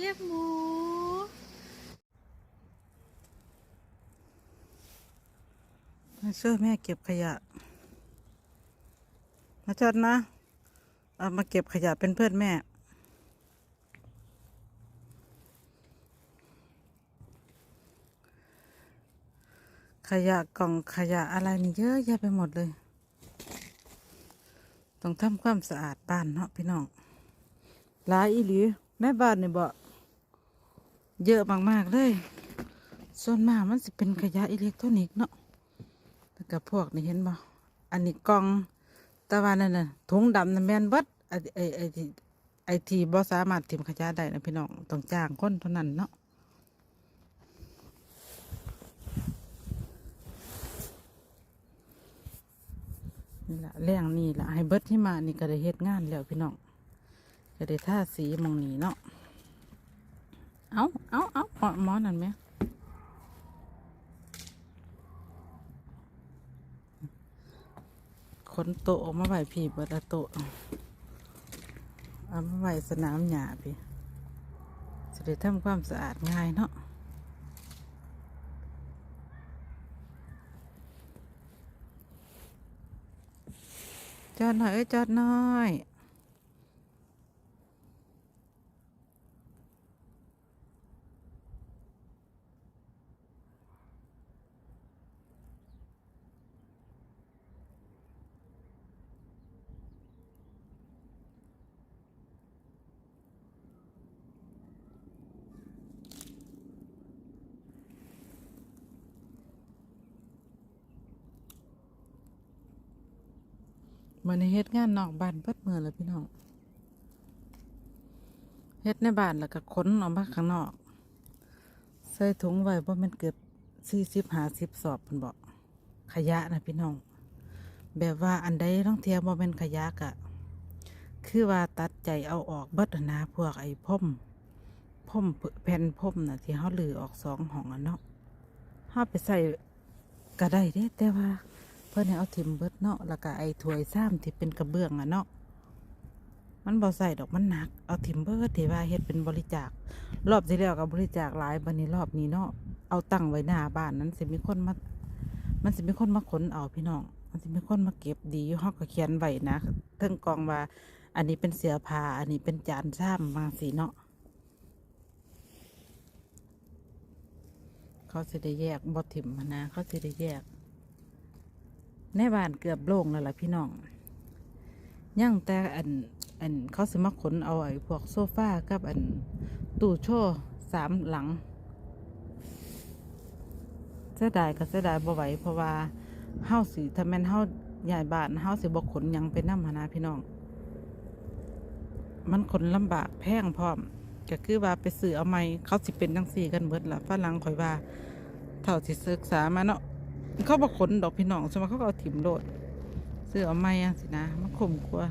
เรียกหมู มาช่วยแม่เก็บขยะ มาจอดนะเอามาเก็บขยะเป็นเพื่อนแม่ ขยะกล่องขยะอะไรนี่เยอะแยะไปหมดเลย ต้องทำความสะอาดบ้านเนาะพี่น้องหลายอีหลีแม่บ้านนี่บ่ เยอะมากๆเลย ส่วนมากมันสิเป็นขยะอิเล็กทรอนิกส์เนาะแล้วก็พวกนี่เห็นบ่อันนี้กล่องตะวันนั่นน่ะถุงดำนั่นแม่นเบิดไอไอไอที่ไอทีบ่สามารถถิ่มขยะได้นะพี่น้องต้องจ้างคนเท่านั้นเนาะนี่ละแรงนี่ละให้เบิดที่มานี่ก็ได้เฮ็ดงานแล้วพี่น้องก็ได้ท่าสีมองนี้เนาะ เอาเอาเอาหมอมอนั่นไหมขนโตออกมาไหวพี่เบิดละโตเอามาไหวสนามหญ้าพี่จะได้ทำความสะอาดง่ายเนาะจอดหน่อยเอ้ยจอดหน่อย มันเฮ็ดงานนอกบ้านเปิดมือเลยพี่น้องเฮ็ดในบ้านแล้วก็ขนออกมาข้างนอก ใส่ถุงไว้เพราะมันเกือบสี่สิบห้าสิบสอบเพิ่นบอกขยะนะพี่น้อง แบบว่าอันใดต้องเทียบว่าเป็นขยะกะ คือว่าตัดใจเอาออกเบิดนะพวกไอ้พ่มพ่มแผ่นพ่มน่ะที่เขาลือออกสองห้องอะเนาะเขาไปใส่ก็ได้เด้แต่ว่า พื่อนให้เอาทิมเบิดเนาะแล้วก็ไอ้ถ้วยซ้ำที่เป็นกระเบื้องอะเนาะมันบ่ใส่ดอกมันหนัก เอาทิมเบิดที่ว่าเฮ็ดเป็นบริจาค รอบที่แล้วก็บริจาคหลายบันนี้รอบนี้เนาะเอาตั้งไว้หน้าบ้านนั้นสิมีคนมามันสิมีคนมาขนเอาพี่น้อง มันสิมีคนมาเก็บดีอยู่ห้องก็เขียนไว้นะเทิงกองว่า อันนี้เป็นเสื้อผ้าอันนี้เป็นจานซ้ำบางสีเนาะเขาสิได้แยกบ่ถิ่มานนะเขาสิได้แยก ในบ้านเกือบโล่งแล้วล่ะพี่น้องย่างแต่อันอันเขาสิมาขนเอาไอ้พวกโซฟากับอันตู้โชว์สามหลังเสียดายก็เสียดายบ่ไหวเพราะว่าเฮาสิถ้าแม่นเฮาใหญ่บ้านเฮาสิบ่ขนยังไปนำหนนะพี่น้อง มันขนลำบากแพงพร้อมก็คือว่าไปซื้อเอาใหม่เขาสิเป็นจังซี่กันเบิดล่ะฝรั่งข่อยว่าเท่าที่ศึกษามาเนาะ เขาบอกขนดอกพี่น้องใช่ไหมเขาก็เอาถิ่มโลดซื้อเอาไม้อะสินะมันขมกว่า